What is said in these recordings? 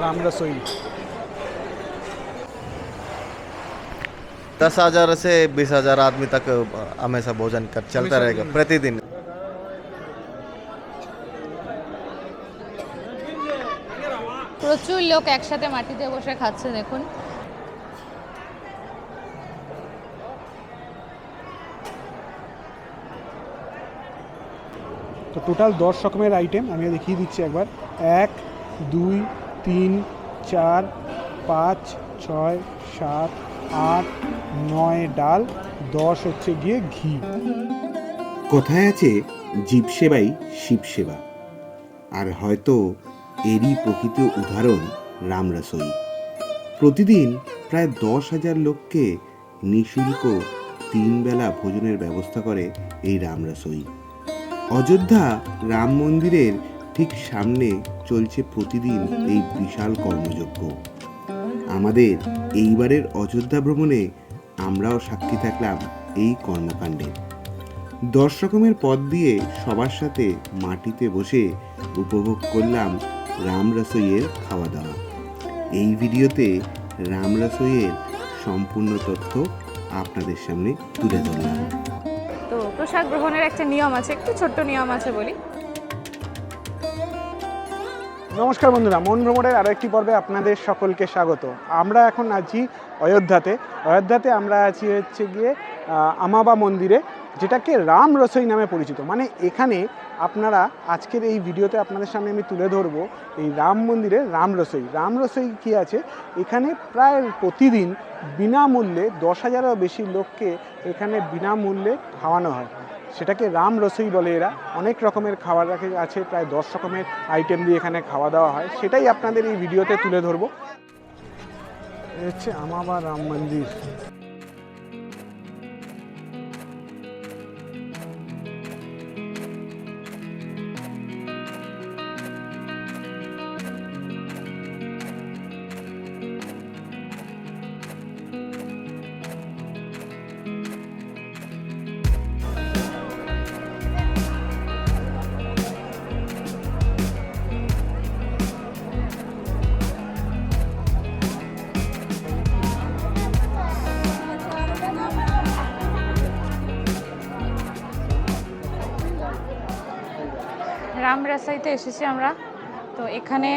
राम रसोई दस हजार से बीस हजार आदमी तक हमेशा भोजन कर चलता हमेशा रहेगा दिन। प्रतिदिन প্রচুর লোক একসাথে মাটিতে বসে খাচ্ছে দেখুন তো টোটাল দশ রকমের আইটেম আমি দেখিয়ে দিচ্ছি একবার এক দুই তিন, চার, পাঁচ, ছয়, সাত, আট, নয় ডাল, দশ হচ্ছে গিয়ে ঘি। কথায় আছে জীব সেবাই শিব সেবা? আর হয়তো এরই প্রকৃত উদাহরণ রাম রসোই। প্রতিদিন প্রায় দশ হাজার লোককে নিঃশুল্ক তিন বেলা ভোজনের ব্যবস্থা করে এই রাম রসোই। অযোধ্যা রাম মন্দিরের ঠিক সামনে চলছে প্রতিদিন এই বিশাল কর্মযজ্ঞ। আমাদের এইবারের অযোধ্যা ভ্রমণে আমরাও সাক্ষী থাকলাম এই কর্মকাণ্ডে। দশ রকমের পদ দিয়ে সবার সাথে মাটিতে বসে উপভোগ করলাম রাম রসইয়ের খাওয়া দাওয়া এই ভিডিওতে রাম রসইয়ের সম্পূর্ণ তথ্য আপনাদের সামনে তুলে ধরলাম। তো প্রসাদ গ্রহণের একটা নিয়ম আছে, একটু ছোট্ট নিয়ম আছে বলি। নমস্কার বন্ধুরা, মন ভ্রমণের আরও একটি পর্বে আপনাদের সকলকে স্বাগত। আমরা এখন আছি অযোধ্যাতে। অযোধ্যাতে আমরা আছি হচ্ছে গিয়ে আমাবা মন্দিরে, যেটাকে রাম রসই নামে পরিচিত। মানে এখানে আপনারা আজকের এই ভিডিওতে আপনাদের সামনে আমি তুলে ধরবো এই রাম মন্দিরে রাম রসই। রাম রসই কী আছে? এখানে প্রায় প্রতিদিন বিনামূল্যে দশ হাজারও বেশি লোককে এখানে বিনামূল্যে খাওয়ানো হয়। সেটাকে রাম রসই বলে এরা। অনেক রকমের খাবার রাখে, আছে, প্রায় দশ রকমের আইটেম দিয়ে এখানে খাওয়া দাওয়া হয়। সেটাই আপনাদের এই ভিডিওতে তুলে ধরবো। হচ্ছে আমাবা রাম মন্দির। রাম রাসাইতে এসেছি আমরা। তো এখানে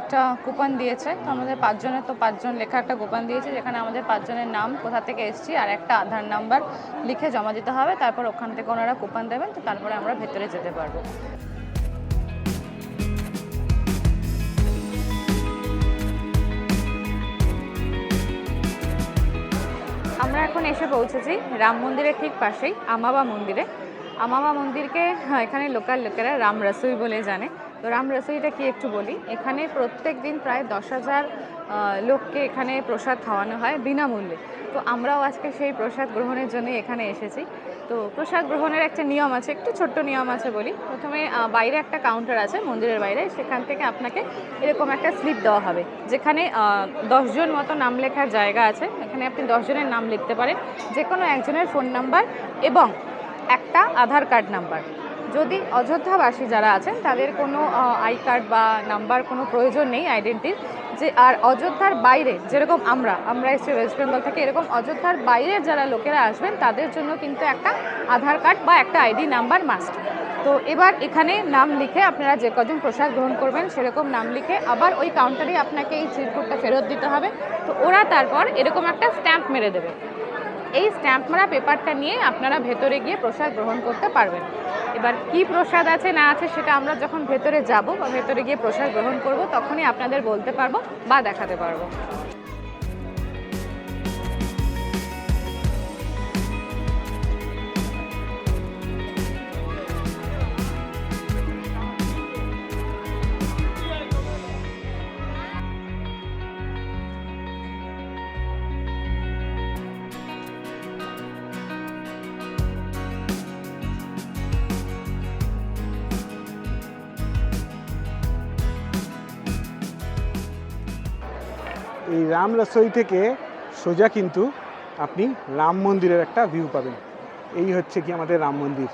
একটা কুপন দিয়েছে। তো আমাদের পাঁচজনের, তো পাঁচজন লেখা একটা কুপন দিয়েছে, যেখানে আমাদের পাঁচজনের নাম কোথা থেকে এসেছি আর একটা আধার নাম্বার লিখে জমা দিতে হবে। তারপর ওখান থেকে ওনারা কুপন দেবেন, তো তারপরে আমরা ভেতরে যেতে পারব। আমরা এখন এসে পৌঁছেছি রাম মন্দিরের ঠিক পাশেই আমাবা মন্দিরে। আমাবা মন্দিরকে হ্যাঁ, এখানে লোকাল লোকেরা রাম রসুই বলে জানে। তো রাম রসুইটা কি একটু বলি? এখানে প্রত্যেক দিন প্রায় দশ হাজার লোককে এখানে প্রসাদ খাওয়ানো হয় বিনামূল্যে। তো আমরাও আজকে সেই প্রসাদ গ্রহণের জন্য এখানে এসেছি। তো প্রসাদ গ্রহণের একটা নিয়ম আছে একটু ছোট্ট নিয়ম আছে বলি। প্রথমে বাইরে একটা কাউন্টার আছে মন্দিরের বাইরে সেখান থেকে আপনাকে এরকম একটা স্লিপ দেওয়া হবে যেখানে দশজন মতো নাম লেখার জায়গা আছে। এখানে আপনি দশজনের নাম লিখতে পারেন যে কোনো একজনের ফোন নাম্বার এবং একটা আধার কার্ড নাম্বার। যদি অযোধ্যাবাসী যারা আছেন, তাদের কোনো আই কার্ড বা নাম্বার কোনো প্রয়োজন নেই আইডেন্টির, যে, আর অযোধ্যার বাইরে, যেরকম আমরা আমরা এসেছি ওয়েস্ট বেঙ্গল থেকে, এরকম অযোধ্যার বাইরে যারা লোকেরা আসবেন, তাদের জন্য কিন্তু একটা আধার কার্ড বা একটা আইডি নাম্বার মাস্ট তো এবার এখানে নাম লিখে আপনারা যে কজন প্রসাদ গ্রহণ করবেন, সেরকম নাম লিখে আবার ওই কাউন্টারে আপনাকে এই চিরকুটটা ফেরত দিতে হবে। তো ওরা তারপর এরকম একটা স্ট্যাম্প মেরে দেবে। এই স্ট্যাম্প মারা পেপারটা নিয়ে আপনারা ভেতরে গিয়ে প্রসাদ গ্রহণ করতে পারবেন। এবার কি প্রসাদ আছে না আছে সেটা আমরা যখন ভেতরে যাব বা ভেতরে গিয়ে প্রসাদ গ্রহণ করব, তখনই আপনাদের বলতে পারব বা দেখাতে পারব। এই রাম রসোই থেকে সোজা কিন্তু আপনি রাম মন্দিরের একটা ভিউ পাবেন। এই হচ্ছে কি আমাদের রাম মন্দির।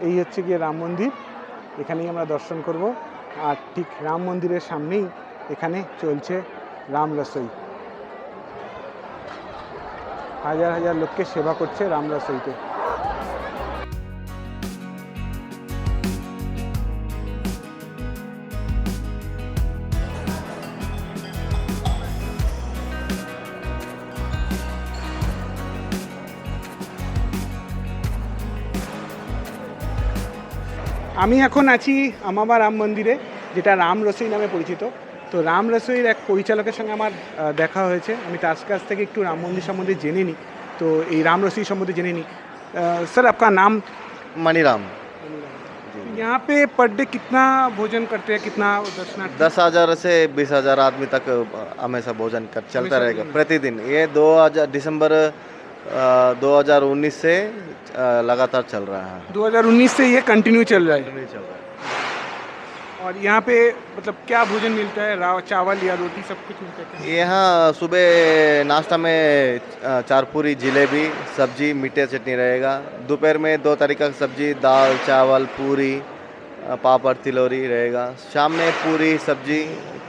এই হচ্ছে গিয়ে রাম মন্দির। এখানেই আমরা দর্শন করব। আর ঠিক রাম মন্দিরের সামনেই এখানে চলছে রাম রসোই। হাজার হাজার লোককে সেবা করছে রাম আমি এখন আছি আমাবা রাম মন্দিরে যেটা রাম রসোই নামে পরিচিত তো রাম রসোইয়ের এক পরিচালকের সঙ্গে আমার আহ, দেখা হয়েছে আমি তার কাছ থেকে একটু রাম মন্দির সম্বন্ধে জেনে নিই তো এই রাম রসোই সম্বন্ধে জেনে নিই আহ, স্যার আপনার নাম मणिराम यहाँ पे पर डे कितना भोजन करते हैं कितना दर्शनार्थी दस हजार से बीस हजार आदमी तक हमेशा भोजन कर चलता हमेशा रहेगा भोजन। प्रतिदिन ये दो हजार दिसंबर दो हज़ार उन्नीस से लगातार चल रहा है। 2019 से ये कंटिन्यू चल रहा है? चल रहा है। और यहाँ पे मतलब क्या भोजन मिलता है? राव चावल या रोटी सब कुछ मिलता है? यहाँ सुबह नाश्ता में चार पूरी जलेबी सब्ज़ी मीठे चटनी रहेगा। दोपहर में दो तरीका की सब्ज़ी दाल चावल पूरी पापड़ तिलौरी रहेगा। शाम में पूरी सब्ज़ी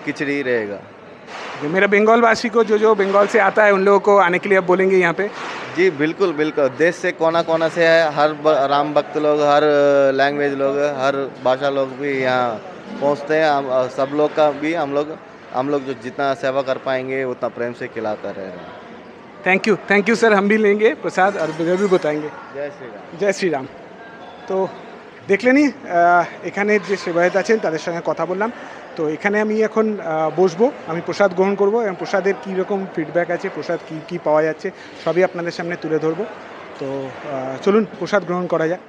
खिचड़ी रहेगा। जो मेरा बंगाल वासी को जो जो बंगाल से आता है उन लोगों को आने के लिए आप बोलेंगे यहाँ पे? जी बिल्कुल बिल्कुल। देश से कोना कोना से है हर राम भक्त लोग हर लैंग्वेज लोग हर भाषा लोग भी यहाँ पहुँचते हैं। सब लोग का भी हम लोग हम लोग जो जितना सेवा कर पाएँगे उतना प्रेम से खिलाता रहे thank you thank you sir हम भी लेंगे प्रसाद और भी बताएँगे। जय श्री राम। जय श्री राम। तो আহ, এখানে যে সেবায়ত আছেন তাদের সঙ্গে কথা বললাম। তো এখানে আমি এখন বসবো আমি প্রসাদ গ্রহণ করব এবং প্রসাদের কী রকম ফিডব্যাক আছে প্রসাদ কী কী পাওয়া যাচ্ছে সবই আপনাদের সামনে তুলে ধরবো। তো চলুন প্রসাদ গ্রহণ করা যাক।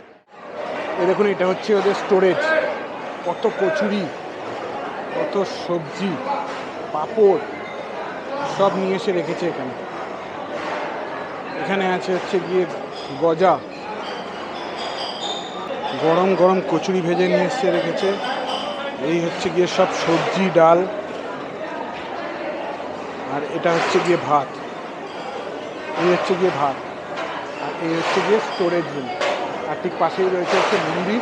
এ দেখুন এটা হচ্ছে ওদের স্টোরেজ কত কচুরি কত সবজি পাঁপড় সব নিয়ে এসে রেখেছে এখানে। এখানে আছে হচ্ছে গিয়ে গজা। গরম গরম কচুরি ভেজে নিয়ে এসছে, রেখেছে। এই হচ্ছে গিয়ে সব সবজি, ডাল। আর এটা হচ্ছে গিয়ে ভাত। এই হচ্ছে গিয়ে ভাত। আর এই হচ্ছে গিয়ে স্টোরেজ রুম আর ঠিক পাশেই রয়েছে হচ্ছে মন্দির।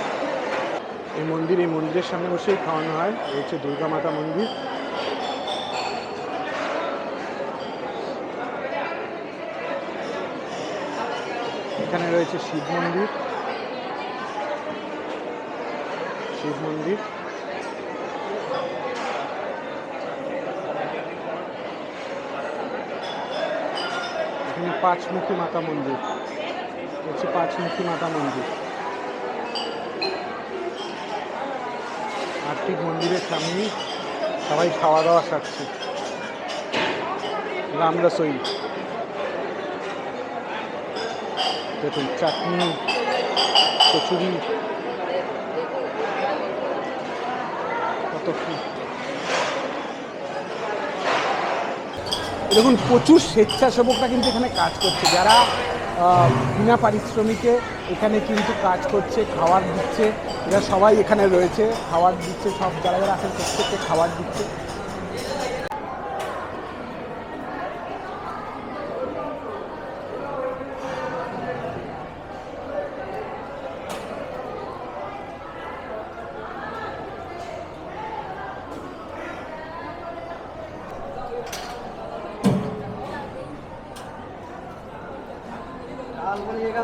এই মন্দির, এই মন্দিরের সামনে বসেই খাওয়ানো হয়। হচ্ছে দুর্গা মাতা মন্দির। এখানে রয়েছে শিব মন্দির। শিব মন্দির। এখানে পাঁচমুখী মাতা মন্দির। হচ্ছে পাঁচমুখী মাতা মন্দির। আর ঠিক মন্দিরের সামনেই সবাই খাওয়া দাওয়া সারছে। রাম রসোই। দেখুন, চাটনি, কচুরি কত কি দেখুন, প্রচুর স্বেচ্ছাসেবকরা কিন্তু এখানে কাজ করছে। যারা বিনা পারিশ্রমিকে এখানে কিন্তু কাজ করছে খাবার দিচ্ছে, এরা সবাই এখানে রয়েছে খাবার দিচ্ছে, সব যারা যারা আছেন প্রত্যেককে খাবার দিচ্ছে।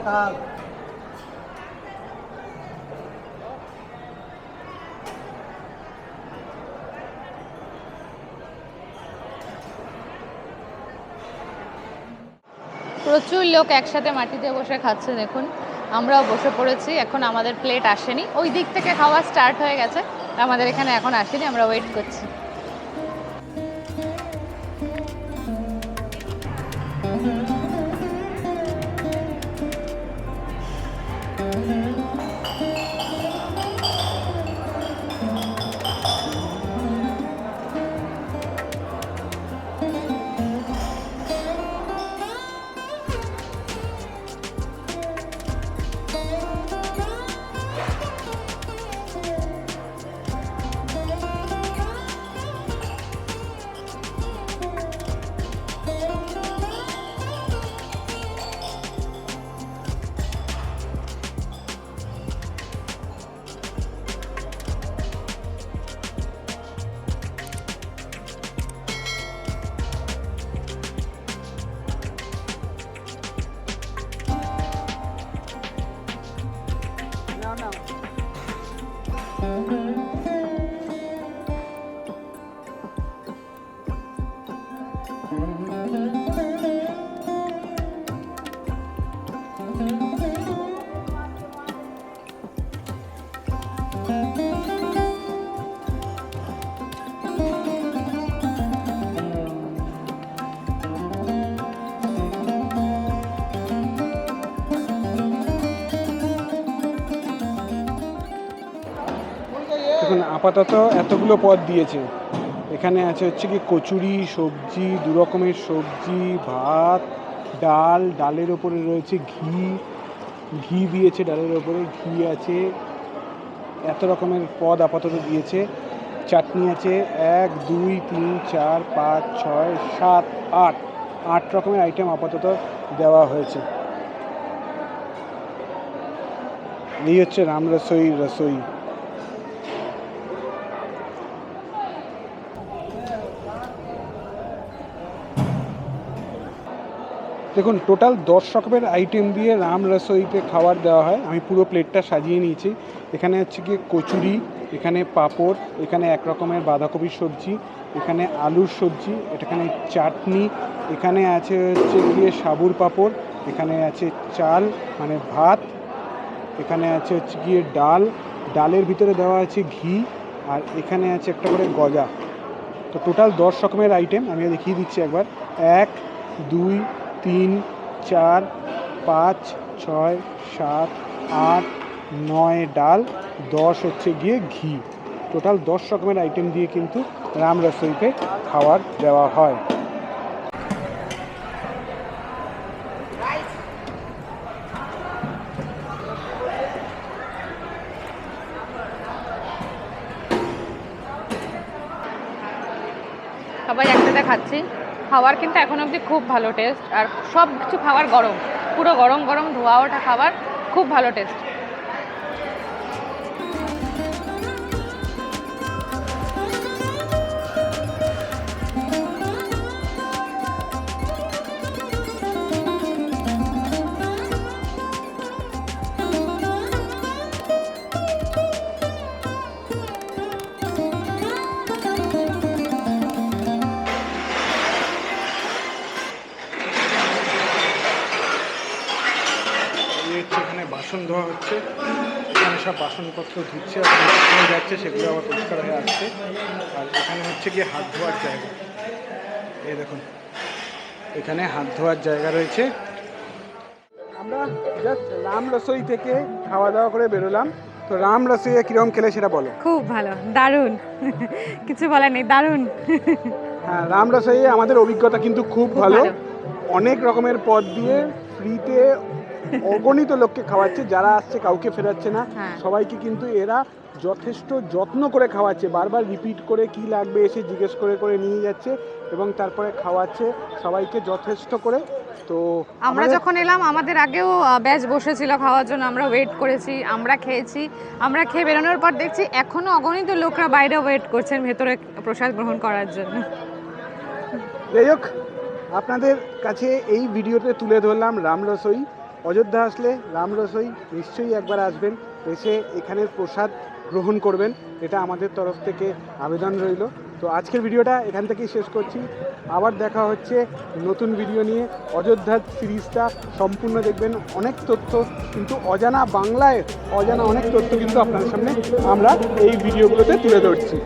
কাল। প্রচুর লোক একসাথে মাটিতে বসে খাচ্ছে, দেখুন। আমরাও বসে পড়েছি, এখন আমাদের প্লেট আসেনি। ওই দিক থেকে খাওয়া স্টার্ট হয়ে গেছে, আমাদের এখানে এখন আসেনি, আমরা ওয়েট করছি। Mm-hmm. দেখুন আপাতত এতগুলো পদ দিয়েছে। এখানে আছে হচ্ছে কি কচুরি, সবজি দু রকমের সবজি, ভাত, ডাল, ডালের ওপরে রয়েছে ঘি। ঘি দিয়েছে ডালের ওপরে, ঘি আছে, এত রকমের পদ আপাতত দিয়েছে। চাটনি আছে, এক, দুই, তিন, চার, পাঁচ, ছয়, সাত, আট। আট রকমের আইটেম আপাতত দেওয়া হয়েছে। এই হচ্ছে রাম রসই রসই। দেখুন টোটাল দশ রকমের আইটেম দিয়ে রাম রসইতে খাবার দেওয়া হয়। আমি পুরো প্লেটটা সাজিয়ে নিয়েছি। এখানে হচ্ছে গিয়ে কচুরি, এখানে পাঁপড়, এখানে এক রকমের বাঁধাকপির সবজি, এখানে আলুর সবজি, এখানে চাটনি, এখানে আছে হচ্ছে গিয়ে সাবুর পাঁপড়, এখানে আছে চাল মানে ভাত, এখানে আছে হচ্ছে গিয়ে ডাল, ডালের ভিতরে দেওয়া আছে ঘি, আর এখানে আছে একটা করে গজা। তো টোটাল দশ রকমের আইটেম আমি দেখিয়ে দিচ্ছি একবার। এক, দুই তিন, চার, পাঁচ, ছয়, সাত, আট, নয় ডাল, দশ হচ্ছে গিয়ে ঘি। টোটাল দশ রকমের আইটেম দিয়ে কিন্তু রাম রসইতে খাবার দেওয়া হয়। সবাই একসাথে খাচ্ছি। খাবার কিন্তু এখন অবধি খুব ভালো টেস্ট আর সব কিছু খাবার গরম, পুরো গরম গরম ধোয়া ওঠা খাবার খুব ভালো টেস্ট বাসনপত্র ধুচ্ছে আর যাচ্ছে সেগুলো আবার পরিষ্কার হয়ে আসছে। আর এখানে হচ্ছে গিয়ে হাত ধোয়ার জায়গা। এই দেখুন এখানে হাত ধোয়ার জায়গা রয়েছে। আমরা জাস্ট রাম রসই থেকে খাওয়া দাওয়া করে বেরোলাম। তো রাম রসইয়ে কীরকম খেলে সেটা বলো। খুব ভালো দারুণ। কিছু বলার নেই দারুণ। হ্যাঁ রাম রসইয়ে আমাদের অভিজ্ঞতা কিন্তু খুব ভালো। অনেক রকমের পদ দিয়ে ফ্রিতে অগণিত লোককে খাওয়াচ্ছে যারা আসছে কাউকে ফেরাচ্ছে না। হ্যাঁ। সবাইকে কিন্তু এরা যথেষ্ট যত্ন করে খাওয়াচ্ছে বারবার রিপিট করে কি লাগবে এসে জিজ্ঞেস করে করে নিয়ে যাচ্ছে এবং তারপরে খাওয়াচ্ছে সবাইকে যথেষ্ট করে। তো আমরা যখন এলাম আমাদের আগেও ব্যাচ বসেছিল খাওয়ার জন্য আমরা ওয়েট করেছি আমরা খেয়েছি আমরা খেয়ে বেরোনোর পর দেখছি এখনও অগণিত লোকরা বাইরে ওয়েট করছেন ভেতরে প্রসাদ গ্রহণ করার জন্য। যাই হোক আপনাদের কাছে এই ভিডিওতে তুলে ধরলাম রাম রসই। অযোধ্যা আসলে রাম রসই নিশ্চয়ই একবার আসবেন, এসে এখানের প্রসাদ গ্রহণ করবেন, এটা আমাদের তরফ থেকে আবেদন রইল। তো আজকের ভিডিওটা এখান থেকেই শেষ করছি। আবার দেখা হচ্ছে নতুন ভিডিও নিয়ে। অযোধ্যা সিরিজটা সম্পূর্ণ দেখবেন, অনেক তথ্য কিন্তু অজানা বাংলায়, অজানা অনেক তথ্য কিন্তু আপনাদের সামনে আমরা এই ভিডিওগুলোতে তুলে ধরছি।